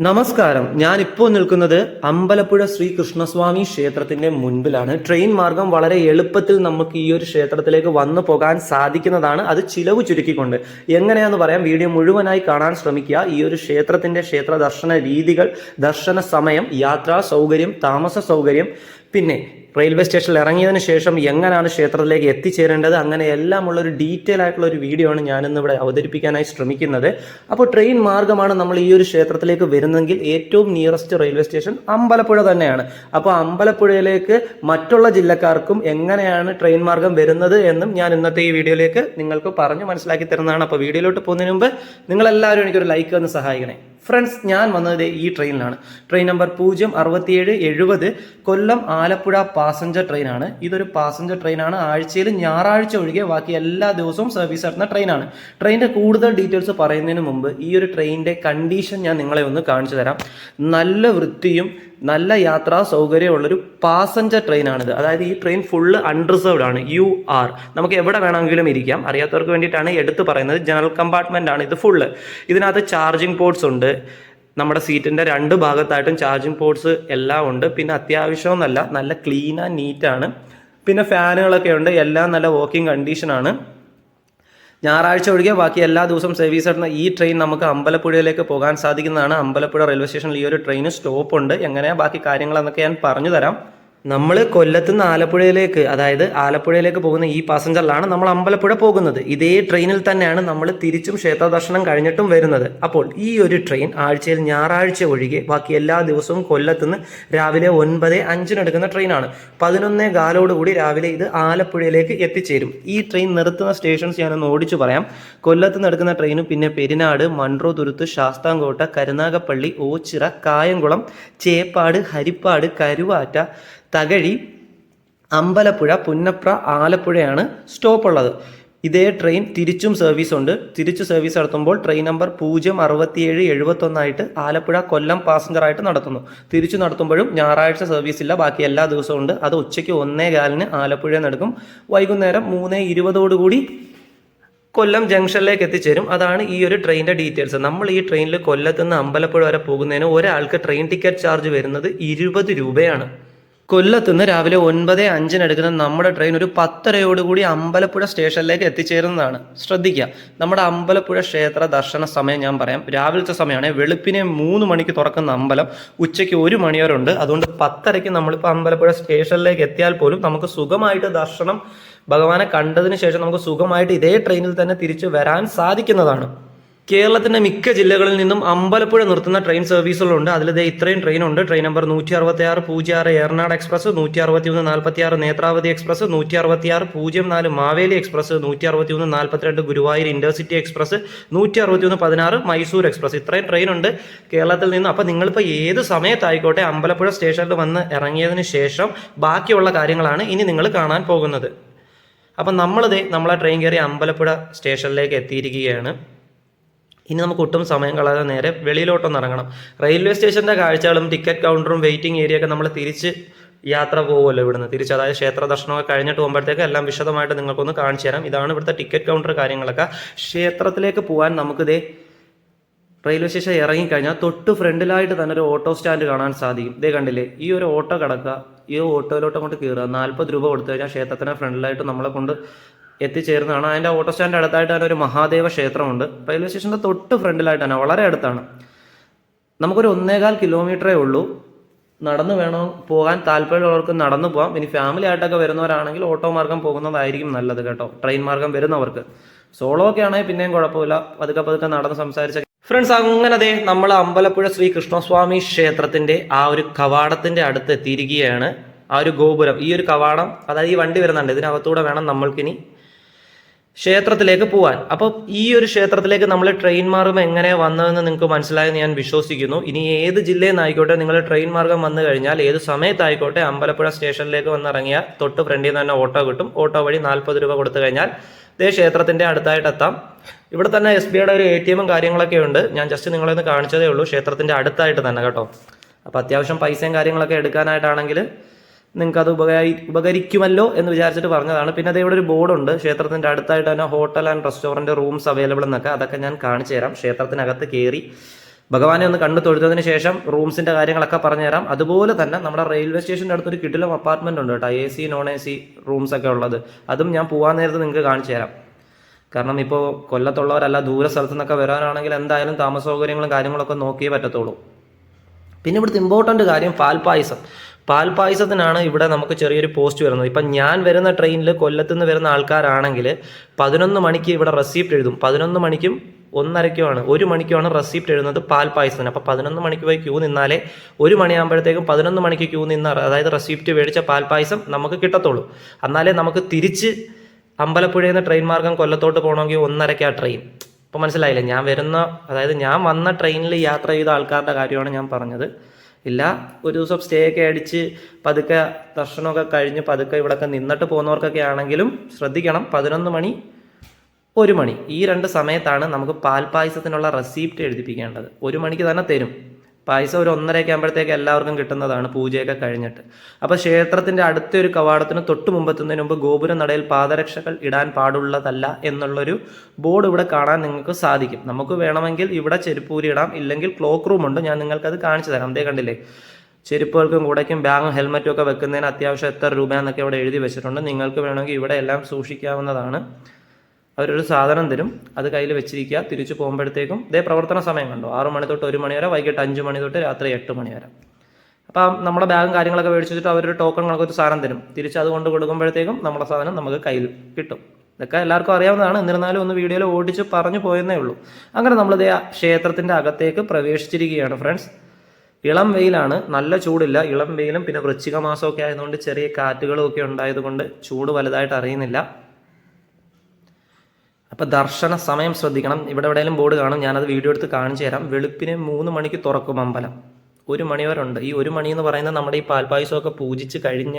നമസ്കാരം. ഞാൻ ഇപ്പോൾ നിൽക്കുന്നത് അമ്പലപ്പുഴ ശ്രീ കൃഷ്ണസ്വാമി ക്ഷേത്രത്തിന്റെ മുൻപിലാണ്. ട്രെയിൻ മാർഗം വളരെ എളുപ്പത്തിൽ നമുക്ക് ഈ ഒരു ക്ഷേത്രത്തിലേക്ക് വന്നു പോകാൻ സാധിക്കുന്നതാണ്. അത് ചിലവ് ചുരുക്കിക്കൊണ്ട്. എങ്ങനെയാന്ന് പറയാം. വീഡിയോ മുഴുവനായി കാണാൻ ശ്രമിക്കുക. ഈ ഒരു ക്ഷേത്രത്തിന്റെ ക്ഷേത്ര ദർശന രീതികൾ ദർശന സമയം യാത്രാ സൗകര്യം താമസ സൗകര്യം പിന്നെ റെയിൽവേ സ്റ്റേഷനിൽ ഇറങ്ങിയതിന് ശേഷം എങ്ങനെയാണ് ക്ഷേത്രത്തിലേക്ക് എത്തിച്ചേരേണ്ടത്? അങ്ങനെ എല്ലാം ഉള്ള ഒരു ഡീറ്റെയിൽ ആയിട്ടുള്ള ഒരു വീഡിയോ ആണ് ഞാനിന്ന് ഇവിടെ അവതരിപ്പിക്കാനായി ശ്രമിക്കുന്നത്. അപ്പോൾ ട്രെയിൻ മാർഗമാണ് നമ്മൾ ഈ ഒരു ക്ഷേത്രത്തിലേക്ക് വരുന്നതെങ്കിൽ ഏറ്റവും നിയറസ്റ്റ് റെയിൽവേ സ്റ്റേഷൻ അമ്പലപ്പുഴ തന്നെയാണ്. അപ്പോൾ അമ്പലപ്പുഴയിലേക്ക് മറ്റുള്ള ജില്ലക്കാർക്കും എങ്ങനെയാണ് ട്രെയിൻ മാർഗം വരുന്നത് എന്നും ഞാൻ ഇന്നത്തെ ഈ വീഡിയോയിലേക്ക് നിങ്ങൾക്ക് പറഞ്ഞു മനസ്സിലാക്കി തരുന്നതാണ്. അപ്പോൾ വീഡിയോയിലോട്ട് പോകുന്നതിന് മുമ്പ് നിങ്ങളെല്ലാവരും എനിക്കൊരു ലൈക്ക് ഒന്ന് സഹായിക്കണേ. ഫ്രണ്ട്സ് ഞാൻ വന്നത് ഈ ട്രെയിനിലാണ്. ട്രെയിൻ നമ്പർ പൂജ്യം അറുപത്തിയേഴ് എഴുപത് കൊല്ലം ആലപ്പുഴ പാസഞ്ചർ ട്രെയിനാണ്. ഇതൊരു പാസഞ്ചർ ട്രെയിനാണ്. ആഴ്ചയിൽ ഞായറാഴ്ച ഒഴികെ ബാക്കി എല്ലാ ദിവസവും സർവീസ് നടത്തുന്ന ട്രെയിനാണ്. ട്രെയിനിന്റെ കൂടുതൽ ഡീറ്റെയിൽസ് പറയുന്നതിന് മുമ്പ് ഈ ഒരു ട്രെയിനിന്റെ കണ്ടീഷൻ ഞാൻ നിങ്ങളെ ഒന്ന് കാണിച്ചു തരാം. നല്ല വൃത്തിയും നല്ല യാത്രാ സൗകര്യമുള്ളൊരു പാസഞ്ചർ ട്രെയിനാണിത് അതായത് ഈ ട്രെയിൻ ഫുള്ള് അൺറിസർവ്ഡ് ആണ്. യു ആർ നമുക്ക് എവിടെ വേണമെങ്കിലും ഇരിക്കാം. അറിയാത്തവർക്ക് വേണ്ടിയിട്ടാണ് എടുത്തു പറയുന്നത്. ജനറൽ കമ്പാർട്ട്മെന്റ് ആണ് ഇത് ഫുള്ള് ഇതിനകത്ത് ചാർജിങ് പോർട്സ് ഉണ്ട്. നമ്മുടെ സീറ്റിന്റെ രണ്ട് ഭാഗത്തായിട്ടും ചാർജിങ് പോർട്സ് എല്ലാം ഉണ്ട്. പിന്നെ അത്യാവശ്യമൊന്നല്ല നല്ല ക്ലീൻ ആൻഡ് ആണ്. പിന്നെ ഫാനുകളൊക്കെ ഉണ്ട്. എല്ലാം നല്ല വർക്കിംഗ് കണ്ടീഷനാണ് ഞായറാഴ്ച ഒഴികെ ബാക്കി എല്ലാ ദിവസവും സർവീസ് നടന്ന ഈ ട്രെയിൻ നമുക്ക് അമ്പലപ്പുഴയിലേക്ക് പോകാൻ സാധിക്കുന്നതാണ്. അമ്പലപ്പുഴ റെയിൽവേ സ്റ്റേഷനിൽ ഈ ഒരു ട്രെയിന് സ്റ്റോപ്പ് ഉണ്ട്. എങ്ങനെയാണ് ബാക്കി കാര്യങ്ങൾ കാര്യങ്ങളെന്നൊക്കെ ഞാൻ പറഞ്ഞു തരാം. നമ്മൾ കൊല്ലത്ത് നിന്ന് ആലപ്പുഴയിലേക്ക് അതായത് ആലപ്പുഴയിലേക്ക് പോകുന്ന ഈ പാസഞ്ചറിലാണ് നമ്മൾ അമ്പലപ്പുഴ പോകുന്നത്. ഇതേ ട്രെയിനിൽ തന്നെയാണ് നമ്മൾ തിരിച്ചും ക്ഷേത്ര ദർശനം കഴിഞ്ഞിട്ടും വരുന്നത്. അപ്പോൾ ഈ ഒരു ട്രെയിൻ ആഴ്ചയിൽ ഞായറാഴ്ച ഒഴികെ ബാക്കി എല്ലാ ദിവസവും കൊല്ലത്ത് നിന്ന് രാവിലെ ഒൻപത് അഞ്ചിനെടുക്കുന്ന ട്രെയിനാണ്. പതിനൊന്നേ കാലോടുകൂടി രാവിലെ ഇത് ആലപ്പുഴയിലേക്ക് എത്തിച്ചേരും. ഈ ട്രെയിൻ നിർത്തുന്ന സ്റ്റേഷൻസ് ഞാനൊന്ന് ഓടിച്ചു പറയാം. കൊല്ലത്ത് നിന്ന് എടുക്കുന്ന ട്രെയിനും പിന്നെ പെരിനാട് മൺട്രോ തുരുത്ത് ശാസ്താംകോട്ട കരുനാഗപ്പള്ളി ഓച്ചിറ കായംകുളം ചേപ്പാട് ഹരിപ്പാട് കരുവാറ്റ തകഴി അമ്പലപ്പുഴ പുന്നപ്ര ആലപ്പുഴയാണ് സ്റ്റോപ്പ് ഉള്ളത്. ഇതേ ട്രെയിൻ തിരിച്ചും സർവീസ് ഉണ്ട്. തിരിച്ചു സർവീസ് നടത്തുമ്പോൾ ട്രെയിൻ നമ്പർ പൂജ്യം അറുപത്തിയേഴ് എഴുപത്തൊന്നായിട്ട് ആലപ്പുഴ കൊല്ലം പാസഞ്ചറായിട്ട് നടത്തുന്നു. തിരിച്ചു നടത്തുമ്പോഴും ഞായറാഴ്ച സർവീസ് ഇല്ല. ബാക്കി എല്ലാ ദിവസവും ഉണ്ട്. അത് ഉച്ചയ്ക്ക് ഒന്നേ കാലിന് ആലപ്പുഴയിൽ നിന്ന് എടുക്കും. വൈകുന്നേരം മൂന്ന് ഇരുപതോടുകൂടി കൊല്ലം ജംഗ്ഷനിലേക്ക് എത്തിച്ചേരും. അതാണ് ഈ ഒരു ട്രെയിനിന്റെ ഡീറ്റെയിൽസ് നമ്മൾ ഈ ട്രെയിനിൽ കൊല്ലത്തുനിന്ന് അമ്പലപ്പുഴ വരെ പോകുന്നതിന് ഒരാൾക്ക് ട്രെയിൻ ടിക്കറ്റ് ചാർജ് വരുന്നത് ഇരുപത് രൂപയാണ്. കൊല്ലത്ത് നിന്ന് രാവിലെ ഒൻപത് അഞ്ചിന് എടുക്കുന്ന നമ്മുടെ ട്രെയിൻ ഒരു പത്തരയോടുകൂടി അമ്പലപ്പുഴ സ്റ്റേഷനിലേക്ക് എത്തിച്ചേരുന്നതാണ്. ശ്രദ്ധിക്കുക. നമ്മുടെ അമ്പലപ്പുഴ ക്ഷേത്ര ദർശന സമയം ഞാൻ പറയാം. രാവിലത്തെ സമയമാണ്. വെളുപ്പിനെ മൂന്ന് മണിക്ക് തുറക്കുന്ന അമ്പലം. ഉച്ചയ്ക്ക് ഒരു മണി വരെ ഉണ്ട് അതുകൊണ്ട് പത്തരയ്ക്ക് നമ്മളിപ്പോൾ അമ്പലപ്പുഴ സ്റ്റേഷനിലേക്ക് എത്തിയാൽ പോലും നമുക്ക് സുഖമായിട്ട് ദർശനം ഭഗവാനെ കണ്ടതിന് ശേഷം നമുക്ക് സുഖമായിട്ട് ഇതേ ട്രെയിനിൽ തന്നെ തിരിച്ചു വരാൻ സാധിക്കുന്നതാണ്. കേരളത്തിന്റെ മിക്ക ജില്ലകളിൽ നിന്നും അമ്പലപ്പുഴ നിർത്തുന്ന ട്രെയിൻ സർവീസുകളുണ്ട്. അതിൽ ഇതേ ഇത്രയും ട്രെയിൻ ഉണ്ട് ട്രെയിൻ നമ്പർ നൂറ്റി അറുപത്തി ആറ് പൂജ്യം ആറ് ഏറനാട് എക്സ്പ്രസ് നൂറ്റി അറുപത്തി ഒന്ന് നാൽപ്പത്തി ആറ് നേത്രാവതി എക്സ്പ്രസ് നൂറ്റി അറുപത്തി ആറ് പൂജ്യം നാല് മാവേലി എക്സ്പ്രസ് നൂറ്റി അറുപത്തി ഒന്ന് നാൽപ്പത്തിരണ്ട് ഗുരുവായൂർ ഇന്റർസിറ്റി എക്സ്പ്രസ് നൂറ്റി അറുപത്തി ഒന്ന് പതിനാറ് മൈസൂർ എക്സ്പ്രസ്. ഇത്രയും ട്രെയിൻ ഉണ്ട് കേരളത്തിൽ നിന്ന്. അപ്പോൾ നിങ്ങളിപ്പോൾ ഏത് സമയത്തായിക്കോട്ടെ അമ്പലപ്പുഴ സ്റ്റേഷനിൽ വന്ന് ഇറങ്ങിയതിന് ശേഷം ബാക്കിയുള്ള കാര്യങ്ങളാണ് ഇനി നിങ്ങൾ കാണാൻ പോകുന്നത്. അപ്പം നമ്മളിതേ നമ്മളെ ട്രെയിൻ കയറി അമ്പലപ്പുഴ സ്റ്റേഷനിലേക്ക് എത്തിയിരിക്കുകയാണ്. ഇനി നമുക്ക് ഒട്ടും സമയം കളയാതെ നേരെ വെളിയിലോട്ടൊന്ന് ഇറങ്ങണം. റെയിൽവേ സ്റ്റേഷന്റെ കാഴ്ചകളും ടിക്കറ്റ് കൗണ്ടറും വെയിറ്റിംഗ് ഏരിയ ഒക്കെ നമ്മൾ തിരിച്ച് യാത്ര പോകുമല്ലോ ഇവിടുന്ന്. തിരിച്ച് അതായത് ക്ഷേത്ര ദർശനമൊക്കെ കഴിഞ്ഞിട്ട് പോകുമ്പോഴത്തേക്ക് എല്ലാം വിശദമായിട്ട് നിങ്ങൾക്കൊന്ന് കാണിച്ചു തരാം. ഇതാണ് ഇവിടുത്തെ ടിക്കറ്റ് കൗണ്ടർ കാര്യങ്ങളൊക്കെ. ക്ഷേത്രത്തിലേക്ക് പോകാൻ നമുക്കിതേ റെയിൽവേ സ്റ്റേഷൻ ഇറങ്ങിക്കഴിഞ്ഞാൽ തൊട്ട് ഫ്രണ്ടിലായിട്ട് തന്നെ ഒരു ഓട്ടോ സ്റ്റാൻഡ് കാണാൻ സാധിക്കും. ഇതേ കണ്ടില്ലേ? ഈ ഒരു ഓട്ടോ കിടക്കുക ഈ ഓട്ടോയിലോട്ട് അങ്ങോട്ട് കയറുക നാൽപ്പത് രൂപ കൊടുത്തു കഴിഞ്ഞാൽ ക്ഷേത്രത്തിന് ഫ്രണ്ടിലായിട്ട് നമ്മളെ കൊണ്ട് എത്തിച്ചേരുന്നതാണ് അതിന്റെ ഓട്ടോ അടുത്തായിട്ട് തന്നെ ഒരു മഹാദേവ ക്ഷേത്രമുണ്ട്. റെയിൽവേ സ്റ്റേഷന്റെ തൊട്ട് ഫ്രണ്ടിലായിട്ട് തന്നെ വളരെ അടുത്താണ്. നമുക്കൊരു ഒന്നേകാൽ കിലോമീറ്ററേ ഉള്ളൂ. നടന്നു വേണോ പോകാൻ താല്പര്യമുള്ളവർക്ക് നടന്നു പോകാം. ഇനി ഫാമിലി ആയിട്ടൊക്കെ വരുന്നവരാണെങ്കിൽ ഓട്ടോ മാർഗം പോകുന്നതായിരിക്കും നല്ലത് കേട്ടോ. ട്രെയിൻ മാർഗം വരുന്നവർക്ക്. സോളോ ഒക്കെ ആണെങ്കിൽ പിന്നെയും കുഴപ്പമില്ല. പതുക്കെ പതുക്കെ നടന്ന് സംസാരിച്ച. ഫ്രണ്ട്സ് അങ്ങനെ അതെ നമ്മൾ അമ്പലപ്പുഴ ശ്രീ കൃഷ്ണസ്വാമി ക്ഷേത്രത്തിന്റെ ആ ഒരു കവാടത്തിന്റെ അടുത്ത് എത്തിയിരിക്കുകയാണ്. ആ ഒരു ഗോപുരം. ഈ ഒരു കവാടം അതായത് ഈ വണ്ടി വരുന്നുണ്ട് ഇതിനകത്തൂടെ വേണം നമ്മൾക്കിനി ക്ഷേത്രത്തിലേക്ക് പോവാൻ. അപ്പോൾ ഈ ഒരു ക്ഷേത്രത്തിലേക്ക് നമ്മൾ ട്രെയിൻ മാർഗം എങ്ങനെ വന്നതെന്ന് നിങ്ങൾക്ക് മനസ്സിലായെന്ന് ഞാൻ വിശ്വസിക്കുന്നു. ഇനി ഏത് ജില്ലയിൽ നിന്നായിക്കോട്ടെ നിങ്ങൾ ട്രെയിൻ മാർഗം വന്നു കഴിഞ്ഞാൽ ഏത് സമയത്തായിക്കോട്ടെ അമ്പലപ്പുഴ സ്റ്റേഷനിലേക്ക് വന്നിറങ്ങിയാൽ തൊട്ട് ഫ്രണ്ടിൽ നിന്ന് തന്നെ ഓട്ടോ കിട്ടും. ഓട്ടോ വഴി നാൽപ്പത് രൂപ കൊടുത്തു കഴിഞ്ഞാൽ ഇതേ ക്ഷേത്രത്തിന്റെ അടുത്തായിട്ട് എത്താം. ഇവിടെ തന്നെ എസ് ബിയുടെ ഒരു എ ടി എമ്മും കാര്യങ്ങളൊക്കെ ഉണ്ട്. ഞാൻ ജസ്റ്റ് നിങ്ങളെ ഒന്ന് കാണിച്ചതേ ഉള്ളൂ. ക്ഷേത്രത്തിന്റെ അടുത്തായിട്ട് തന്നെ കേട്ടോ. അപ്പോൾ അത്യാവശ്യം പൈസയും കാര്യങ്ങളൊക്കെ എടുക്കാനായിട്ടാണെങ്കിൽ നിങ്ങൾക്ക് അത് ഉപകാരി ഉപകരിക്കുമല്ലോ എന്ന് വിചാരിച്ചിട്ട് പറഞ്ഞതാണ്. പിന്നെ അതേ ഇവിടെ ഒരു ബോർഡുണ്ട്. ക്ഷേത്രത്തിന്റെ അടുത്തായിട്ട് തന്നെ hotel and restaurant rooms available എന്നൊക്കെ അതൊക്കെ ഞാൻ കാണിച്ചു തരാം. ക്ഷേത്രത്തിനകത്ത് കയറി ഭഗവാനെ ഒന്ന് കണ്ടു തൊഴുത്തതിന് ശേഷം റൂംസിന്റെ കാര്യങ്ങളൊക്കെ പറഞ്ഞുതരാം അതുപോലെ തന്നെ നമ്മുടെ റെയിൽവേ സ്റ്റേഷന്റെ അടുത്തൊരു കിട്ടിലും അപ്പാർട്ട്മെന്റ് ഉണ്ട് കേട്ടോ. A C non A C rooms ഒക്കെ ഉള്ളത്. അതും ഞാൻ പോകാൻ നേരത്ത് നിങ്ങൾക്ക് കാണിച്ചു തരാം. കാരണം ഇപ്പോൾ കൊല്ലത്തുള്ളവരല്ല ദൂര സ്ഥലത്തു നിന്നൊക്കെ വരാനാണെങ്കിൽ എന്തായാലും താമസ സൗകര്യങ്ങളും കാര്യങ്ങളൊക്കെ നോക്കിയേ പറ്റത്തുള്ളൂ. പിന്നെ ഇവിടുത്തെ ഇമ്പോർട്ടന്റ് കാര്യം പാൽപ്പായസം പാൽപ്പായസത്തിനാണ് ഇവിടെ നമുക്ക് ചെറിയൊരു പോസ്റ്റ് വരുന്നത്. ഇപ്പം ഞാൻ വരുന്ന ട്രെയിനിൽ കൊല്ലത്തു നിന്ന് വരുന്ന ആൾക്കാരാണെങ്കിൽ പതിനൊന്ന് മണിക്ക് ഇവിടെ റെസിപ്റ്റ് എഴുതും. പതിനൊന്ന് മണിക്കും ഒന്നരയ്ക്കുമാണ് ഒരു മണിക്കുമാണ് റെസിപ്റ്റ് എഴുതുന്നത് പാൽപായസത്തിന്. അപ്പോൾ പതിനൊന്ന് മണിക്ക് പോയി ക്യൂ നിന്നാലേ ഒരു മണിയാകുമ്പോഴത്തേക്കും പതിനൊന്ന് മണിക്ക് ക്യൂ നിന്ന അതായത് റെസിപ്റ്റ് മേടിച്ച പാൽപായസം നമുക്ക് കിട്ടത്തുള്ളൂ. എന്നാലേ നമുക്ക് തിരിച്ച് അമ്പലപ്പുഴയിൽ നിന്ന് ട്രെയിൻ മാർഗം കൊല്ലത്തോട്ട് പോകണമെങ്കിൽ ഒന്നരയ്ക്കാ ട്രെയിൻ. അപ്പോൾ മനസ്സിലായില്ലേ? ഞാൻ വരുന്ന അതായത് ഞാൻ വന്ന ട്രെയിനിൽ യാത്ര ചെയ്ത ആൾക്കാരുടെ കാര്യമാണ് ഞാൻ പറഞ്ഞത്. ഇല്ല. ഒരു ദിവസം സ്റ്റേ ഒക്കെ അടിച്ച് പതുക്കെ ദർശനമൊക്കെ കഴിഞ്ഞ് പതുക്കെ ഇവിടെയൊക്കെ നിന്നിട്ട് പോകുന്നവർക്കൊക്കെ ആണെങ്കിലും ശ്രദ്ധിക്കണം. പതിനൊന്ന് മണി ഒരു മണി. ഈ രണ്ട് സമയത്താണ് നമുക്ക് പാൽപ്പായസത്തിനുള്ള റെസിപ്റ്റ് എഴുതിപ്പിക്കേണ്ടത്. ഒരു മണിക്ക് തന്നെ തരും. പായസം ഒരു ഒന്നരയൊക്കെ ആകുമ്പോഴത്തേക്ക് എല്ലാവർക്കും കിട്ടുന്നതാണ്. പൂജയൊക്കെ കഴിഞ്ഞിട്ട്. അപ്പോൾ ക്ഷേത്രത്തിന്റെ അടുത്ത ഒരു കവാടത്തിന് തൊട്ട് മുമ്പെത്തുന്നതിന് മുമ്പ് ഗോപുര നടയിൽ പാദരക്ഷകൾ ഇടാൻ പാടുള്ളതല്ല എന്നുള്ളൊരു ബോർഡ് ഇവിടെ കാണാൻ നിങ്ങൾക്ക് സാധിക്കും. നമുക്ക് വേണമെങ്കിൽ ഇവിടെ ചെരുപ്പൂരി ഇടാം. ഇല്ലെങ്കിൽ ക്ലോക്ക് റൂം ഉണ്ട്. ഞാൻ നിങ്ങൾക്ക് അത് കാണിച്ചു തരാം. അതേ കണ്ടില്ലേ? ചെരുപ്പുകൾക്കും കൂടയ്ക്കും ബാഗും ഹെൽമറ്റും ഒക്കെ വെക്കുന്നതിന് അത്യാവശ്യം എത്ര രൂപ എന്നൊക്കെ ഇവിടെ എഴുതി വെച്ചിട്ടുണ്ട്. നിങ്ങൾക്ക് വേണമെങ്കിൽ ഇവിടെ എല്ലാം സൂക്ഷിക്കാവുന്നതാണ്. അവരൊരു സാധനം തരും. അത് കയ്യിൽ വെച്ചിരിക്കുക. തിരിച്ചു പോകുമ്പോഴത്തേക്കും ഇതേ പ്രവർത്തന സമയം കണ്ടോ? ആറു മണി തൊട്ട് ഒരു മണി വരെ വൈകിട്ട് അഞ്ച് മണി തൊട്ട് രാത്രി എട്ട് മണി വരെ. അപ്പം നമ്മുടെ ബാഗും കാര്യങ്ങളൊക്കെ മേടിച്ച് വെച്ചിട്ട് അവരൊരു ടോക്കൺ ഒരു സാധനം തരും. തിരിച്ച് അത് കൊണ്ട് കൊടുക്കുമ്പോഴത്തേക്കും നമ്മുടെ സാധനം നമുക്ക് കയ്യിൽ കിട്ടും. ഇതൊക്കെ എല്ലാവർക്കും അറിയാവുന്നതാണ്. എന്നിരുന്നാലും ഒന്ന് വീഡിയോയിൽ ഓടിച്ച് പറഞ്ഞു പോയെന്നേ ഉള്ളൂ. അങ്ങനെ നമ്മൾ ഇതേ ക്ഷേത്രത്തിന്റെ അകത്തേക്ക് പ്രവേശിച്ചിരിക്കുകയാണ് ഫ്രണ്ട്സ് ഇളം വെയിലാണ്. നല്ല ചൂടില്ല. ഇളം വെയിലും പിന്നെ വൃശ്ചിക മാസമൊക്കെ ആയതുകൊണ്ട് ചെറിയ കാറ്റുകളും ഒക്കെ ഉണ്ടായതുകൊണ്ട് ചൂട് വലുതായിട്ട് അറിയുന്നില്ല. അപ്പോൾ ദർശന സമയം ശ്രദ്ധിക്കണം. ഇവിടെ എവിടെയെങ്കിലും ബോർഡ് കാണും ഞാനത് വീഡിയോ എടുത്ത് കാണിച്ചു തരാം. വെളുപ്പിന് മൂന്ന് മണിക്ക് തുറക്കും അമ്പലം. ഒരു മണി വരെ ഉണ്ട്. ഈ ഒരു മണി എന്ന് പറയുന്നത് നമ്മുടെ ഈ പാൽപ്പായസമൊക്കെ പൂജിച്ച് കഴിഞ്ഞ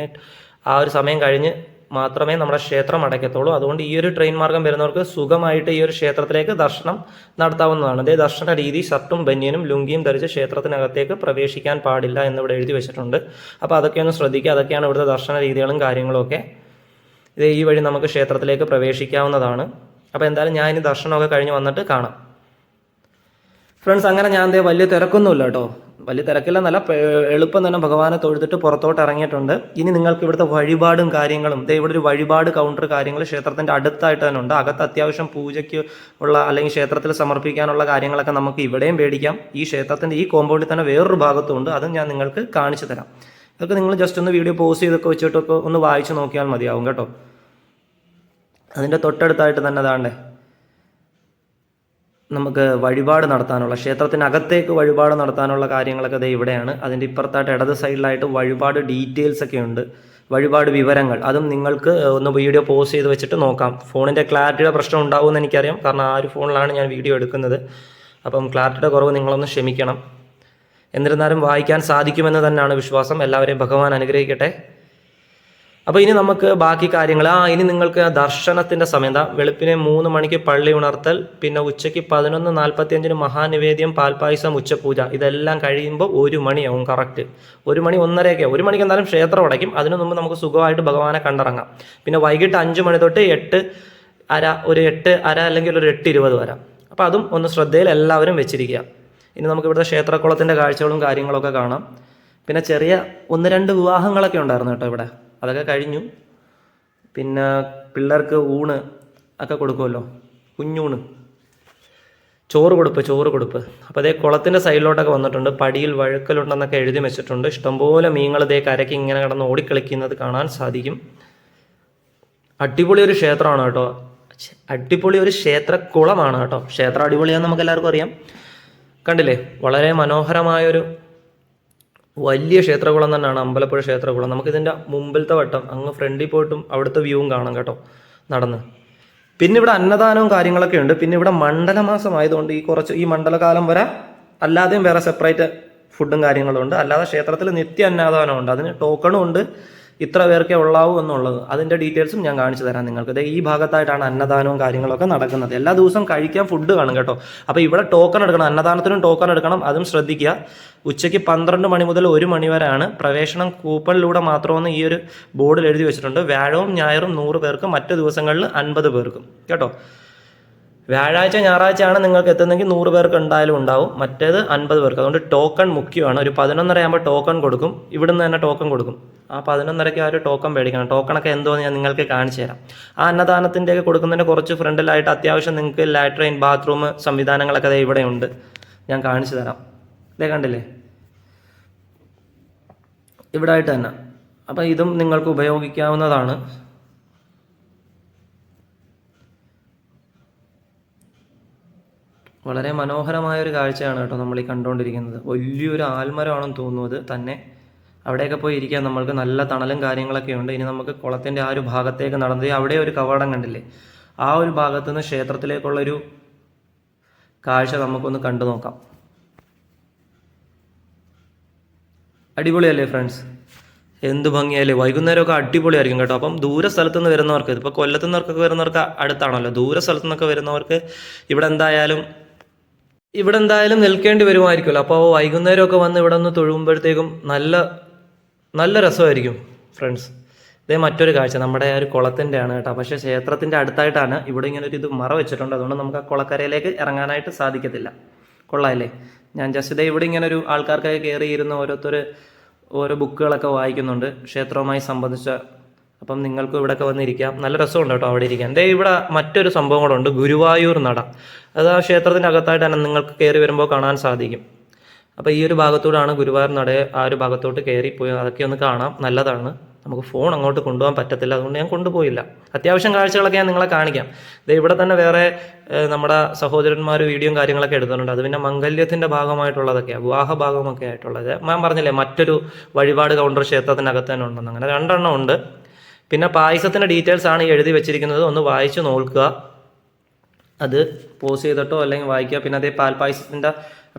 ആ ഒരു സമയം കഴിഞ്ഞ് മാത്രമേ നമ്മുടെ ക്ഷേത്രം അടയ്ക്കത്തുള്ളൂ. അതുകൊണ്ട് ഈ ഒരു ട്രെയിൻ മാർഗം വരുന്നവർക്ക് സുഖമായിട്ട് ഈ ഒരു ക്ഷേത്രത്തിലേക്ക് ദർശനം നടത്താവുന്നതാണ്. അതേ ദർശന രീതി ഷർട്ടും ബനിയനും ലുങ്കിയും ധരിച്ച് ക്ഷേത്രത്തിനകത്തേക്ക് പ്രവേശിക്കാൻ പാടില്ല എന്നിവിടെ എഴുതി വെച്ചിട്ടുണ്ട്. അപ്പോൾ അതൊക്കെ ഒന്ന് ശ്രദ്ധിക്കുക. അതൊക്കെയാണ് ഇവിടുത്തെ ദർശന രീതികളും കാര്യങ്ങളും ഒക്കെ. ഇത് ഈ വഴി നമുക്ക് ക്ഷേത്രത്തിലേക്ക് പ്രവേശിക്കാവുന്നതാണ്. അപ്പോൾ എന്തായാലും ഞാൻ ഇനി ദർശനമൊക്കെ കഴിഞ്ഞ് വന്നിട്ട് കാണാം. ഫ്രണ്ട്സ് അങ്ങനെ ഞാൻ എന്തേ വലിയ തിരക്കൊന്നുമില്ല കേട്ടോ. വലിയ തിരക്കില്ലെന്നല്ല നല്ല എളുപ്പം തന്നെ ഭഗവാനെ തൊഴുതിട്ട് പുറത്തോട്ട് ഇറങ്ങിയിട്ടുണ്ട്. ഇനി നിങ്ങൾക്ക് ഇവിടുത്തെ വഴിപാടും കാര്യങ്ങളും ദേ ഇവിടെ ഒരു വഴിപാട് കൗണ്ടർ കാര്യങ്ങൾ ക്ഷേത്രത്തിന്റെ അടുത്തായിട്ട് തന്നെ ഉണ്ട്. അകത്ത് അത്യാവശ്യം പൂജയ്ക്ക് ഉള്ള അല്ലെങ്കിൽ ക്ഷേത്രത്തിൽ സമർപ്പിക്കാനുള്ള കാര്യങ്ങളൊക്കെ നമുക്ക് ഇവിടെയും മേടിക്കാം. ഈ ക്ഷേത്രത്തിന്റെ ഈ കോമ്പൗണ്ടിൽ തന്നെ വേറൊരു ഭാഗത്തും ഉണ്ട് അതും ഞാൻ നിങ്ങൾക്ക് കാണിച്ചു തരാം. ഇതൊക്കെ നിങ്ങൾ ജസ്റ്റ് ഒന്ന് വീഡിയോ പോസ്റ്റ് ചെയ്തൊക്കെ വെച്ചിട്ടൊക്കെ ഒന്ന് വായിച്ച് നോക്കിയാൽ മതിയാവും കേട്ടോ. അതിന്റെ തൊട്ടടുത്തായിട്ട് തന്നെ അതാണ്ടേ നമുക്ക് വഴിപാട് നടത്താനുള്ള ക്ഷേത്രത്തിനകത്തേക്ക് വഴിപാട് നടത്താനുള്ള കാര്യങ്ങളൊക്കെ ദേ ഇവിടെയാണ്. അതിന്റെ ഇപ്പുറത്തായിട്ട് ഇടത് സൈഡിലായിട്ട് വഴിപാട് ഡീറ്റെയിൽസ് ഒക്കെ ഉണ്ട്. വഴിപാട് വിവരങ്ങൾ അതും നിങ്ങൾക്ക് ഒന്ന് വീഡിയോ പോസ് ചെയ്ത് വെച്ചിട്ട് നോക്കാം. ഫോണിന്റെ ക്ലാരിറ്റിയുടെ പ്രശ്നം ഉണ്ടാവുമെന്ന് എനിക്കറിയാം. കാരണം ആ ഒരു ഫോണിലാണ് ഞാൻ വീഡിയോ എടുക്കുന്നത്. അപ്പം ക്ലാരിറ്റിയുടെ കുറവ് നിങ്ങളൊന്ന് ക്ഷമിക്കണം. എന്നിരുന്നാലും വായിക്കാൻ സാധിക്കുമെന്ന് തന്നെയാണ് വിശ്വാസം. എല്ലാവരെയും ഭഗവാൻ അനുഗ്രഹിക്കട്ടെ. അപ്പോൾ ഇനി നമുക്ക് ബാക്കി കാര്യങ്ങൾ. ആ ഇനി നിങ്ങൾക്ക് ദർശനത്തിന്റെ സമയം. എന്താ വെളുപ്പിനെ മൂന്ന് മണിക്ക് പള്ളി ഉണർത്തൽ പിന്നെ ഉച്ചയ്ക്ക് പതിനൊന്ന് നാൽപ്പത്തിയഞ്ചിന് മഹാനിവേദ്യം പാൽപായസം ഉച്ചപൂജ. ഇതെല്ലാം കഴിയുമ്പോൾ ഒരു മണിയാവും കറക്റ്റ് ഒരു മണി ഒന്നരയൊക്കെ ഒരു മണിക്ക് എന്തായാലും ക്ഷേത്രം അടയ്ക്കും അതിനു മുമ്പ് നമുക്ക് സുഖമായിട്ട് ഭഗവാനെ കണ്ടിറങ്ങാം. പിന്നെ വൈകിട്ട് അഞ്ച് മണി തൊട്ട് എട്ട് അര ഒരു എട്ട് അര അല്ലെങ്കിൽ ഒരു എട്ട് ഇരുപത് വര. അപ്പോൾ അതും ഒന്ന് ശ്രദ്ധയിൽ എല്ലാവരും വെച്ചിരിക്കുക. ഇനി നമുക്ക് ഇവിടുത്തെ ക്ഷേത്രക്കുളത്തിന്റെ കാഴ്ചകളും കാര്യങ്ങളൊക്കെ കാണാം. പിന്നെ ചെറിയ ഒന്ന് രണ്ട് വിവാഹങ്ങളൊക്കെ ഉണ്ടായിരുന്നു കേട്ടോ ഇവിടെ. അതൊക്കെ കഴിഞ്ഞു. പിന്നെ പിള്ളേർക്ക് ഊണ് ഒക്കെ കൊടുക്കുമല്ലോ. കുഞ്ഞൂണ്. ചോറ് കൊടുപ്പ് ചോറ് കൊടുപ്പ്. അപ്പോൾ അതേ കുളത്തിന്റെ സൈഡിലോട്ടൊക്കെ വന്നിട്ടുണ്ട്. പടിയിൽ വഴുക്കലുണ്ടെന്നൊക്കെ എഴുതി വെച്ചിട്ടുണ്ട്. ഇഷ്ടംപോലെ മീങ്ങൾ ഇതേ കരയ്ക്ക് ഇങ്ങനെ കിടന്ന് ഓടിക്കളിക്കുന്നത് കാണാൻ സാധിക്കും. അടിപൊളി ഒരു ക്ഷേത്രമാണ് കേട്ടോ. അടിപൊളി ഒരു ക്ഷേത്രക്കുളമാണ് കേട്ടോ. ക്ഷേത്രം അടിപൊളിയാന്ന് നമുക്ക് എല്ലാവർക്കും അറിയാം. കണ്ടില്ലേ? വളരെ മനോഹരമായൊരു വലിയ ക്ഷേത്രകുളം തന്നെയാണ് അമ്പലപ്പുഴ ക്ഷേത്രകുളം. നമുക്കിതിന്റെ മുമ്പിലത്തെ വട്ടം അങ്ങ് ഫ്രണ്ടിൽ പോയിട്ടും അവിടുത്തെ വ്യൂവും കാണാം കേട്ടോ നടന്ന്. പിന്നെ ഇവിടെ അന്നദാനവും കാര്യങ്ങളൊക്കെ ഉണ്ട്. പിന്നെ ഇവിടെ മണ്ഡലമാസം ആയതുകൊണ്ട് ഈ കുറച്ച് ഈ മണ്ഡലകാലം വരെ അല്ലാതെയും വേറെ സെപ്പറേറ്റ് ഫുഡും കാര്യങ്ങളും ഉണ്ട്. അല്ലാതെ ക്ഷേത്രത്തിൽ നിത്യ അന്നദാനം ഉണ്ട് അതിന് ടോക്കണും ഉണ്ട്. ഇത്ര പേർക്കേ ഉള്ളാവൂ എന്നുള്ളത്. അതിന്റെ ഡീറ്റെയിൽസും ഞാൻ കാണിച്ചു തരാം നിങ്ങൾക്ക്. ഈ ഭാഗത്തായിട്ടാണ് അന്നദാനവും കാര്യങ്ങളൊക്കെ നടക്കുന്നത്. എല്ലാ ദിവസവും കഴിക്കാൻ ഫുഡ് കാണും കേട്ടോ. അപ്പോൾ ഇവിടെ ടോക്കൺ എടുക്കണം. അന്നദാനത്തിനും ടോക്കൺ എടുക്കണം. അതും ശ്രദ്ധിക്കുക. ഉച്ചയ്ക്ക് പന്ത്രണ്ട് മണി മുതൽ ഒരു മണി വരെയാണ് പ്രവേശനം കൂപ്പണിലൂടെ മാത്രമെന്ന് ഈ ഒരു ബോർഡിൽ എഴുതി വെച്ചിട്ടുണ്ട്. വ്യാഴവും ഞായറും നൂറ് പേർക്കും മറ്റു ദിവസങ്ങളിൽ അൻപത് പേർക്കും. കേട്ടോ? വ്യാഴാഴ്ച ഞായറാഴ്ചയാണ് നിങ്ങൾക്ക് എത്തുന്നെങ്കിൽ നൂറ് പേർക്ക് എന്തായാലും ഉണ്ടാവും. മറ്റേത് അൻപത് പേർക്ക്. അതുകൊണ്ട് ടോക്കൺ മുഖ്യമാണ്. ഒരു പതിനൊന്നര ആകുമ്പോൾ ടോക്കൺ കൊടുക്കും. ഇവിടുന്ന് തന്നെ ടോക്കൺ കൊടുക്കും. ആ പതിനൊന്നരയ്ക്ക് ആ ഒരു ടോക്കൺ മേടിക്കണം. ടോക്കണൊക്കെ എന്തോന്ന് ഞാൻ നിങ്ങൾക്ക് കാണിച്ചു തരാം. ആ അന്നദാനത്തിന്റെയൊക്കെ കൊടുക്കുന്നതിന്റെ കുറച്ച് ഫ്രണ്ടിലായിട്ട് അത്യാവശ്യം നിങ്ങൾക്ക് ലാട്രിൻ ബാത്റൂം സംവിധാനങ്ങളൊക്കെ ഇവിടെ ഇവിടെയുണ്ട്. ഞാൻ കാണിച്ചു തരാം. ഇതേ കണ്ടില്ലേ? ഇവിടെ ആയിട്ട് തന്നെ. അപ്പം ഇതും നിങ്ങൾക്ക് ഉപയോഗിക്കാവുന്നതാണ്. വളരെ മനോഹരമായ ഒരു കാഴ്ചയാണ് കേട്ടോ നമ്മൾ ഈ കണ്ടുകൊണ്ടിരിക്കുന്നത്. വലിയൊരു ആൽമരമാണെന്ന് തോന്നുന്നത് തന്നെ അവിടെയൊക്കെ പോയി ഇരിക്കാൻ നമ്മൾക്ക് നല്ല തണലും കാര്യങ്ങളൊക്കെ ഉണ്ട്. ഇനി നമുക്ക് കുളത്തിന്റെ ആ ഒരു ഭാഗത്തേക്ക് നടന്നത് അവിടെ ഒരു കവാടം കണ്ടില്ലേ? ആ ഒരു ഭാഗത്ത് നിന്ന് ക്ഷേത്രത്തിലേക്കുള്ളൊരു കാഴ്ച നമുക്കൊന്ന് കണ്ടു നോക്കാം. അടിപൊളിയല്ലേ ഫ്രണ്ട്സ് എന്ത് ഭംഗിയല്ലേ വൈകുന്നേരമൊക്കെ അടിപൊളിയായിരിക്കും കേട്ടോ. അപ്പം ദൂര സ്ഥലത്ത് നിന്ന് വരുന്നവർക്ക് ഇതിപ്പോൾ കൊല്ലത്തു നിന്നൊക്കെ വരുന്നവർക്ക് അടുത്താണല്ലോ. ദൂര സ്ഥലത്തു നിന്നൊക്കെ വരുന്നവർക്ക് ഇവിടെ എന്തായാലും ഇവിടെ എന്തായാലും നിൽക്കേണ്ടി വരുമായിരിക്കുമല്ലോ. അപ്പോൾ വൈകുന്നേരമൊക്കെ വന്ന് ഇവിടെ നിന്ന് തൊഴുമ്പോഴത്തേക്കും നല്ല നല്ല രസമായിരിക്കും ഫ്രണ്ട്സ് ഇതേ മറ്റൊരു കാഴ്ച. നമ്മുടെ ആ ഒരു കുളത്തിന്റെ ആണ് കേട്ടോ. പക്ഷേ ക്ഷേത്രത്തിന്റെ അടുത്തായിട്ടാണ് ഇവിടെ ഇങ്ങനെ ഒരു ഇത് മറ വെച്ചിട്ടുണ്ട്. അതുകൊണ്ട് നമുക്ക് ആ കുളക്കരയിലേക്ക് ഇറങ്ങാനായിട്ട് സാധിക്കത്തില്ല. കൊള്ളാമല്ലേ ഞാൻ ജസ്റ്റ് ഇതേ ഇവിടെ ഇങ്ങനെ ഒരു ആൾക്കാർക്കായി കയറിയിരുന്ന ഓരോരുത്തർ ഓരോ ബുക്കുകളൊക്കെ വായിക്കുന്നുണ്ട്. ക്ഷേത്രവുമായി സംബന്ധിച്ച അപ്പം നിങ്ങൾക്ക് ഇവിടെയൊക്കെ വന്നിരിക്കാം. നല്ല രസമുണ്ട് കേട്ടോ അവിടെ ഇരിക്കാൻ. ദേ ഇവിടെ മറ്റൊരു സംഭവം കൂടെ ഉണ്ട്. ഗുരുവായൂർ നട. അത് ആ ക്ഷേത്രത്തിന്റെ അകത്തായിട്ട് തന്നെ നിങ്ങൾക്ക് കയറി വരുമ്പോൾ കാണാൻ സാധിക്കും. അപ്പോൾ ഈ ഒരു ഭാഗത്തൂടാണ് ഗുരുവായൂർ നട. ആ ഒരു ഭാഗത്തോട്ട് കയറി പോയി അതൊക്കെ ഒന്ന് കാണാം. നല്ലതാണ്. നമുക്ക് ഫോൺ അങ്ങോട്ട് കൊണ്ടുപോകാൻ പറ്റത്തില്ല. അതുകൊണ്ട് ഞാൻ കൊണ്ടുപോയില്ല. അത്യാവശ്യം കാഴ്ചകളൊക്കെ ഞാൻ നിങ്ങളെ കാണിക്കാം. ഇത് ഇവിടെ തന്നെ വേറെ നമ്മുടെ സഹോദരന്മാർ വീഡിയോയും കാര്യങ്ങളൊക്കെ എടുത്തിട്ടുണ്ട്. അത് പിന്നെ മംഗല്യത്തിന്റെ ഭാഗമായിട്ടുള്ളതൊക്കെയാണ് വിവാഹ ഭാഗമൊക്കെ ആയിട്ടുള്ളത്. ഞാൻ പറഞ്ഞില്ലേ മറ്റൊരു വഴിപാട് കൗണ്ടർ ക്ഷേത്രത്തിനകത്ത് തന്നെ ഉണ്ടെന്ന്. അങ്ങനെ രണ്ടെണ്ണം ഉണ്ട്. പിന്നെ പായസത്തിന്റെ ഡീറ്റെയിൽസ് ആണ് എഴുതി വെച്ചിരിക്കുന്നത്. ഒന്ന് വായിച്ചു നോക്കുക. അത് പോസ് ചെയ്തിട്ടോ അല്ലെങ്കിൽ വായിക്കുക. പിന്നെ അതേ പാൽ പായസത്തിന്റെ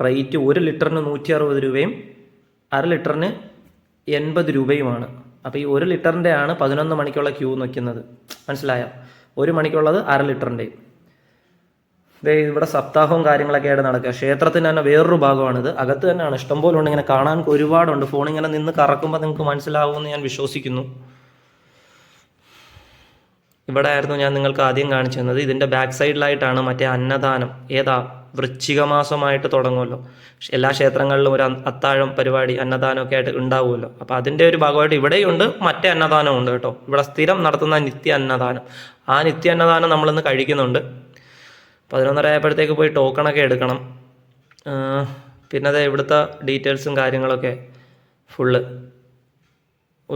റേറ്റ് ഒരു ലിറ്ററിന് നൂറ്റി അറുപത് രൂപയും അര ലിറ്ററിന് എൺപത് രൂപയുമാണ്. അപ്പോൾ ഈ ഒരു ലിറ്ററിന്റെ ആണ് പതിനൊന്ന് മണിക്കുള്ള ക്യൂ നിൽക്കുന്നത്. മനസ്സിലായോ? ഒരു മണിക്കുള്ളത് അര ലിറ്ററിന്റെയും ദേ ഇവിടെ സപ്താഹവും കാര്യങ്ങളൊക്കെ ആയിട്ട് നടക്കുക. ക്ഷേത്രത്തിന് തന്നെ വേറൊരു ഭാഗമാണിത്. അകത്ത് തന്നെയാണ്. ഇഷ്ടംപോലെ ഉണ്ട്. ഇങ്ങനെ കാണാൻ ഒരുപാടുണ്ട്. ഫോൺ ഇങ്ങനെ നിന്ന് കറക്കുമ്പോൾ നിങ്ങൾക്ക് മനസ്സിലാവുമെന്ന് ഞാൻ വിശ്വസിക്കുന്നു. ഇവിടെ ആയിരുന്നു ഞാൻ നിങ്ങൾക്ക് ആദ്യം കാണിച്ചു തന്നത് ഇതിന്റെ ബാക്ക് സൈഡിലായിട്ടാണ് മറ്റേ അന്നദാനം. ഏതാ? വൃശ്ചിക മാസമായിട്ട് തുടങ്ങുമല്ലോ. എല്ലാ ക്ഷേത്രങ്ങളിലും ഒരു അത്താഴം പരിപാടി അന്നദാനമൊക്കെ ആയിട്ട് ഉണ്ടാവുമല്ലോ. അപ്പോൾ അതിന്റെ ഒരു ഭാഗമായിട്ട് ഇവിടെയുണ്ട് മറ്റേ അന്നദാനം ഉണ്ട് കേട്ടോ. ഇവിടെ സ്ഥിരം നടത്തുന്ന നിത്യ അന്നദാനം. ആ നിത്യ അന്നദാനം നമ്മളിന്ന് കഴിക്കുന്നുണ്ട്. പതിനൊന്നര ആയപ്പോഴത്തേക്ക് പോയി ടോക്കണൊക്കെ എടുക്കണം. പിന്നെ അതെ ഇവിടുത്തെ ഡീറ്റെയിൽസും കാര്യങ്ങളൊക്കെ ഫുള്ള്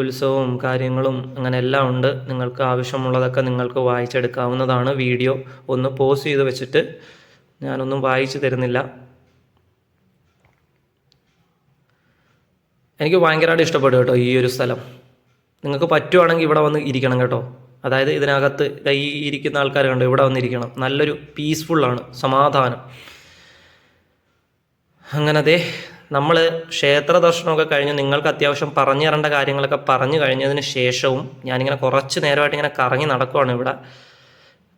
ഉത്സവവും കാര്യങ്ങളും അങ്ങനെ എല്ലാം ഉണ്ട്. നിങ്ങൾക്ക് ആവശ്യമുള്ളതൊക്കെ നിങ്ങൾക്ക് വായിച്ചെടുക്കാവുന്നതാണ് വീഡിയോ. ഒന്ന് പോസ് ചെയ്ത് വെച്ചിട്ട് ഞാനൊന്നും വായിച്ചു തരുന്നില്ല. എനിക്ക് ഭയങ്കരമായിട്ട് ഇഷ്ടപ്പെട്ടു കേട്ടോ ഈ ഒരു സ്ഥലം. നിങ്ങൾക്ക് പറ്റുവാണെങ്കിൽ ഇവിടെ വന്ന് ഇരിക്കണം കേട്ടോ. അതായത് ഇതിനകത്ത് ഈ ഇരിക്കുന്ന ആൾക്കാർ കണ്ടോ? ഇവിടെ വന്നിരിക്കണം നല്ലൊരു പീസ്ഫുള്ളാണ് സമാധാനം. അങ്ങനെ അതെ നമ്മൾ ക്ഷേത്ര ദർശനമൊക്കെ കഴിഞ്ഞ് നിങ്ങൾക്ക് അത്യാവശ്യം പറഞ്ഞു തരേണ്ട കാര്യങ്ങളൊക്കെ പറഞ്ഞു കഴിഞ്ഞതിന് ശേഷവും ഞാനിങ്ങനെ കുറച്ച് നേരമായിട്ട് ഇങ്ങനെ കറങ്ങി നടക്കുവാണ് ഇവിടെ.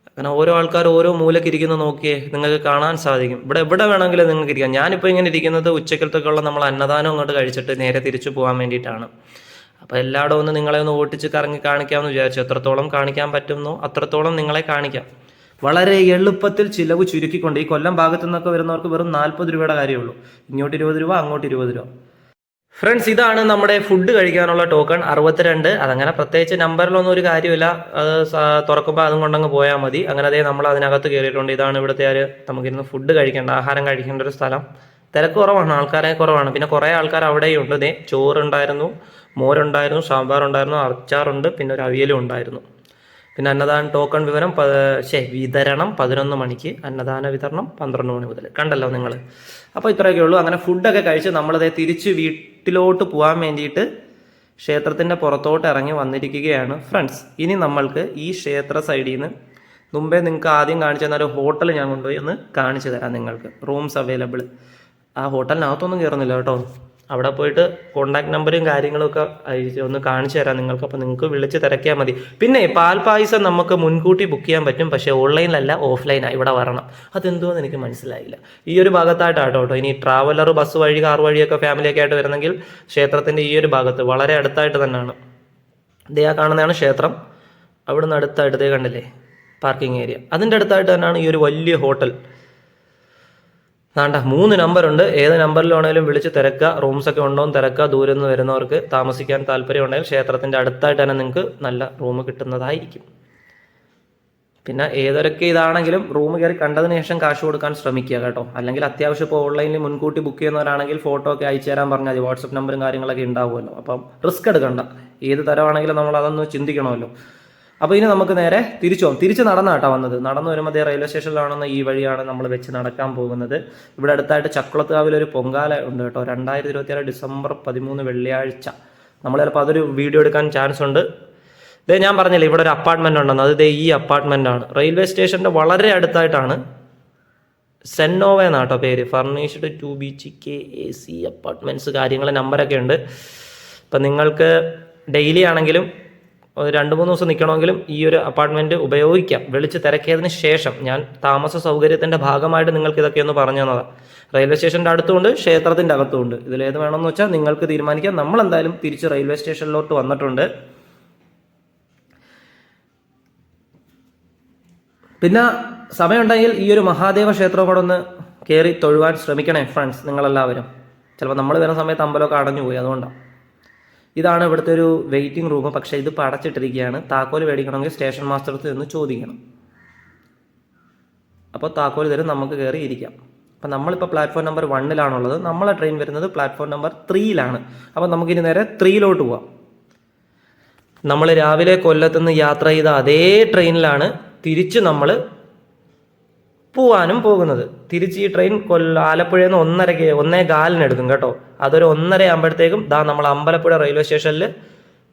അങ്ങനെ ഓരോ ആൾക്കാർ ഓരോ മൂലക്ക് ഇരിക്കുന്ന നോക്കിയേ നിങ്ങൾക്ക് കാണാൻ സാധിക്കും. ഇവിടെ എവിടെ വേണമെങ്കിലും നിങ്ങൾക്ക് ഇരിക്കാം. ഞാനിപ്പോൾ ഇങ്ങനെ ഇരിക്കുന്നത് ഉച്ചക്കലത്തേക്കുള്ള നമ്മൾ അന്നദാനം അങ്ങോട്ട് കഴിച്ചിട്ട് നേരെ തിരിച്ചു പോകാൻ വേണ്ടിയിട്ടാണ്. അപ്പോൾ എല്ലായിടവും ഒന്ന് നിങ്ങളെ ഒന്ന് ഓട്ടിച്ച് കറങ്ങി കാണിക്കാമെന്ന് വിചാരിച്ചു. എത്രത്തോളം കാണിക്കാൻ പറ്റുന്നോ അത്രത്തോളം നിങ്ങളെ കാണിക്കാം. വളരെ എളുപ്പത്തിൽ ചിലവ് ചുരുക്കിക്കൊണ്ട് ഈ കൊല്ലം ഭാഗത്തു നിന്നൊക്കെ വരുന്നവർക്ക് വെറും നാൽപ്പത് രൂപയുടെ കാര്യമുള്ളൂ. ഇങ്ങോട്ട് ഇരുപത് രൂപ അങ്ങോട്ട് ഇരുപത് രൂപ. ഫ്രണ്ട്സ് ഇതാണ് നമ്മുടെ ഫുഡ് കഴിക്കാനുള്ള ടോക്കൺ അറുപത്തിരണ്ട്. അതങ്ങനെ പ്രത്യേകിച്ച് നമ്പറിലൊന്നും ഒരു കാര്യമില്ല. അത് തുറക്കുമ്പോൾ അതും കൊണ്ടങ്ങ് പോയാൽ മതി. അങ്ങനെ അതേ നമ്മൾ അതിനകത്ത് കയറിയിട്ടുണ്ട് ഇതാണ് ഇവിടുത്തെ ഒരു നമുക്കിരുന്ന് ഫുഡ് കഴിക്കേണ്ട ആഹാരം കഴിക്കേണ്ട ഒരു സ്ഥലം. തിരക്ക് കുറവാണ് ആൾക്കാരെ കുറവാണ്. പിന്നെ കുറേ ആൾക്കാർ അവിടെയും ഉണ്ട്. ഇതേ ചോറുണ്ടായിരുന്നു മോരുണ്ടായിരുന്നു സാമ്പാർ ഉണ്ടായിരുന്നു അച്ചാറുണ്ട് പിന്നെ ഒരു അവിയലും ഉണ്ടായിരുന്നു. പിന്നെ അന്നദാന ടോക്കൺ വിവരം ശേ വിതരണം പതിനൊന്ന് മണിക്ക് അന്നദാന വിതരണം പന്ത്രണ്ട് മണി മുതൽ. കണ്ടല്ലോ നിങ്ങൾ. അപ്പോൾ ഇത്രയൊക്കെ ഉള്ളൂ. അങ്ങനെ ഫുഡൊക്കെ കഴിച്ച് നമ്മളതേ തിരിച്ച് വീട്ടിലോട്ട് പോകാൻ വേണ്ടിയിട്ട് ക്ഷേത്രത്തിന്റെ പുറത്തോട്ട് ഇറങ്ങി വന്നിരിക്കുകയാണ് ഫ്രണ്ട്സ് ഇനി നമ്മൾക്ക് ഈ ക്ഷേത്ര സൈഡിൽ നിന്ന് മുമ്പേ നിങ്ങൾക്ക് ആദ്യം കാണിച്ചു തന്ന ഒരു ഹോട്ടൽ ഞാൻ കൊണ്ടുപോയി ഒന്ന് കാണിച്ചു തരാം നിങ്ങൾക്ക്. റൂംസ് അവൈലബിൾ ആ ഹോട്ടലിനകത്തൊന്നും കയറുന്നില്ല കേട്ടോ. അവിടെ പോയിട്ട് കോണ്ടാക്ട് നമ്പറും കാര്യങ്ങളും ഒക്കെ ഒന്ന് കാണിച്ചു തരാം നിങ്ങൾക്ക്. അപ്പോൾ നിങ്ങൾക്ക് വിളിച്ച് തിരക്കിയാൽ മതി. പിന്നെ പാൽ പായസം നമുക്ക് മുൻകൂട്ടി ബുക്ക് ചെയ്യാൻ പറ്റും. പക്ഷേ ഓൺലൈനിലല്ല ഓഫ്ലൈനാണ് ഇവിടെ വരണം. അതെന്തോന്ന് എനിക്ക് മനസ്സിലായില്ല. ഈ ഒരു ഭാഗത്തായിട്ടാണ് കേട്ടോ ഇനി ട്രാവലർ ബസ് വഴി കാർ വഴിയൊക്കെ ഫാമിലിയൊക്കെ ആയിട്ട് വരുന്നെങ്കിൽ ക്ഷേത്രത്തിന്റെ ഈ ഒരു ഭാഗത്ത് വളരെ അടുത്തായിട്ട് തന്നെയാണ്. ദയാ കാണുന്നതാണ് ക്ഷേത്രം. അവിടുന്ന് അടുത്തായിട്ട് ദേ കണ്ടില്ലേ? പാർക്കിംഗ് ഏരിയ അതിന്റെ അടുത്തായിട്ട് തന്നെയാണ് ഈ ഒരു വലിയ ഹോട്ടൽ വേണ്ട മൂന്ന് നമ്പറുണ്ട്. ഏത് നമ്പറിലാണെങ്കിലും വിളിച്ച് തിരക്കുക. റൂംസ് ഒക്കെ ഉണ്ടോ തിരക്കുക. ദൂരെ നിന്ന് വരുന്നവർക്ക് താമസിക്കാൻ താല്പര്യം ഉണ്ടെങ്കിൽ ക്ഷേത്രത്തിന്റെ അടുത്തായിട്ട് തന്നെ നിങ്ങൾക്ക് നല്ല റൂം കിട്ടുന്നതായിരിക്കും. പിന്നെ ഏതൊരൊക്കെ ഇതാണെങ്കിലും റൂം കയറി കണ്ടതിന് ശേഷം കാശ് കൊടുക്കാൻ ശ്രമിക്കുക കേട്ടോ. അല്ലെങ്കിൽ അത്യാവശ്യം ഇപ്പോൾ ഓൺലൈനിൽ മുൻകൂട്ടി ബുക്ക് ചെയ്യുന്നവരാണെങ്കിൽ ഫോട്ടോ ഒക്കെ അയച്ചു തരാൻ പറഞ്ഞാൽ മതി. വാട്സപ്പ് നമ്പറും കാര്യങ്ങളൊക്കെ ഉണ്ടാവുമല്ലോ. അപ്പം റിസ്ക് എടുക്കണ്ട. ഏത് തരമാണെങ്കിലും നമ്മൾ അതൊന്ന് ചിന്തിക്കണമല്ലോ. അപ്പോൾ ഇനി നമുക്ക് നേരെ തിരിച്ചു പോകും തിരിച്ച് നടന്നാട്ടാ വന്നത്. നടന്നു വരുമ്പോൾ അതേ റെയിൽവേ സ്റ്റേഷനിലാണെന്ന് ഈ വഴിയാണ് നമ്മൾ വെച്ച് നടക്കാൻ പോകുന്നത്. ഇവിടെ അടുത്തായിട്ട് ചക്കുളത്താവിൽ ഒരു പൊങ്കാല ഉണ്ട് കേട്ടോ. രണ്ടായിരത്തി ഇരുപത്തിയാറ് ഡിസംബർ പതിമൂന്ന് വെള്ളിയാഴ്ച. നമ്മൾ ചിലപ്പോൾ അതൊരു വീഡിയോ എടുക്കാൻ ചാൻസ് ഉണ്ട്. ഇതേ ഞാൻ പറഞ്ഞില്ലേ ഇവിടെ ഒരു അപ്പാർട്ട്മെന്റ് ഉണ്ടെന്ന്. അത് ഇതേ ഈ അപ്പാർട്ട്മെന്റ് ആണ്. റെയിൽവേ സ്റ്റേഷന്റെ വളരെ അടുത്തായിട്ടാണ് സെന്നോവ എന്നാട്ടോ പേര്. Furnished two B H K A C apartments കാര്യങ്ങൾ നമ്പറൊക്കെ ഉണ്ട്. ഇപ്പം നിങ്ങൾക്ക് ഡെയിലി ആണെങ്കിലും രണ്ട് മൂന്ന് ദിവസം നിൽക്കണമെങ്കിലും ഈ ഒരു അപ്പാർട്ട്മെന്റ് ഉപയോഗിക്കാം. വിളിച്ച് തിരക്കിയതിന് ശേഷം ഞാൻ താമസ സൗകര്യത്തിന്റെ ഭാഗമായിട്ട് നിങ്ങൾക്ക് ഇതൊക്കെ ഒന്ന് പറഞ്ഞു തന്നതാണ് റെയിൽവേ സ്റ്റേഷന്റെ അടുത്തുണ്ട് ക്ഷേത്രത്തിന്റെ അകത്തുമുണ്ട് ഇതിലേത് വേണമെന്ന് വെച്ചാൽ നിങ്ങൾക്ക് തീരുമാനിക്കാം. നമ്മൾ എന്തായാലും തിരിച്ച് റെയിൽവേ സ്റ്റേഷനിലോട്ട് വന്നിട്ടുണ്ട്. പിന്നെ സമയമുണ്ടെങ്കിൽ ഈ ഒരു മഹാദേവ ക്ഷേത്രം കൂടെ ഒന്ന് കയറി തൊഴുവാൻ ശ്രമിക്കണേ ഫ്രണ്ട്സ് നിങ്ങളെല്ലാവരും. ചിലപ്പോൾ നമ്മൾ വരുന്ന സമയത്ത് അമ്പലമൊക്കെ അടഞ്ഞു പോയി അതുകൊണ്ടാണ് ഇതാണ് ഇവിടുത്തെ ഒരു വെയിറ്റിംഗ് റൂം പക്ഷേ ഇത് പടച്ചിട്ടിരിക്കുകയാണ്. താക്കോൽ മേടിക്കണമെങ്കിൽ സ്റ്റേഷൻ മാസ്റ്റർക്ക് നിന്ന് ചോദിക്കണം. അപ്പോൾ താക്കോൽ തരും നമുക്ക് കയറി ഇരിക്കാം. അപ്പം നമ്മളിപ്പോൾ പ്ലാറ്റ്ഫോം നമ്പർ വണ്ണിലാണുള്ളത് നമ്മളെ ട്രെയിൻ വരുന്നത് പ്ലാറ്റ്ഫോം നമ്പർ ത്രീയിലാണ് അപ്പം നമുക്കിനി നേരെ ത്രീയിലോട്ട് പോവാം. നമ്മൾ രാവിലെ കൊല്ലത്തുനിന്ന് യാത്ര ചെയ്ത അതേ ട്രെയിനിലാണ് തിരിച്ച് നമ്മൾ പോവാനും പോകുന്നത്. തിരിച്ച് ഈ ട്രെയിൻ കൊല്ല ആലപ്പുഴയിൽ നിന്ന് ഒന്നരക്ക് ഒന്നേ കാലിന് എടുക്കും കേട്ടോ. അതൊരു ഒന്നര ആകുമ്പോഴത്തേക്കും ദാ നമ്മൾ അമ്പലപ്പുഴ റെയിൽവേ സ്റ്റേഷനിൽ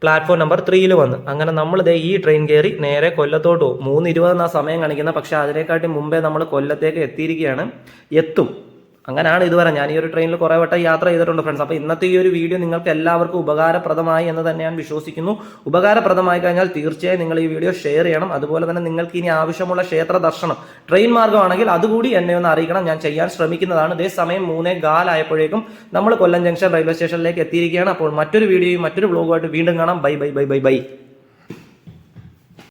പ്ലാറ്റ്ഫോം നമ്പർ ത്രീയിൽ വന്ന്. അങ്ങനെ നമ്മൾ ദേ ഈ ട്രെയിൻ കയറി നേരെ കൊല്ലത്തോട്ട് പോകും. മൂന്ന് ആ സമയം കാണിക്കുന്നത്. പക്ഷേ അതിനെക്കാട്ടി മുമ്പേ നമ്മൾ കൊല്ലത്തേക്ക് എത്തിയിരിക്കുകയാണ്. എത്തും. അങ്ങനെയാണ് ഇതുവരെ. ഞാൻ ഈ ഒരു ട്രെയിനിൽ കുറേ വട്ടം യാത്ര ചെയ്തിട്ടുണ്ട് ഫ്രണ്ട്സ് അപ്പോൾ ഇന്നത്തെ ഈ ഒരു വീഡിയോ നിങ്ങൾക്ക് എല്ലാവർക്കും ഉപകാരപ്രദമായി എന്ന് തന്നെ ഞാൻ വിശ്വസിക്കുന്നു. ഉപകാരപ്രദമായി കഴിഞ്ഞാൽ തീർച്ചയായും നിങ്ങൾ ഈ വീഡിയോ ഷെയർ ചെയ്യണം. അതുപോലെ തന്നെ നിങ്ങൾക്ക് ഇനി ആവശ്യമുള്ള ക്ഷേത്ര ദർശനം ട്രെയിൻ മാർഗമാണെങ്കിൽ അതുകൂടി എന്നെ ഒന്ന് അറിയിക്കണം. ഞാൻ ചെയ്യാൻ ശ്രമിക്കുന്നതാണ്. ഇതേ സമയം മൂന്നേ കാലായപ്പോഴേക്കും നമ്മൾ കൊല്ലം ജംഗ്ഷൻ റെയിൽവേ സ്റ്റേഷനിലേക്ക് എത്തിയിരിക്കുകയാണ്. അപ്പോൾ മറ്റൊരു വീഡിയോയും മറ്റൊരു ബ്ലോഗുമായിട്ട് വീണ്ടും കാണാം. Bye bye bye bye bye.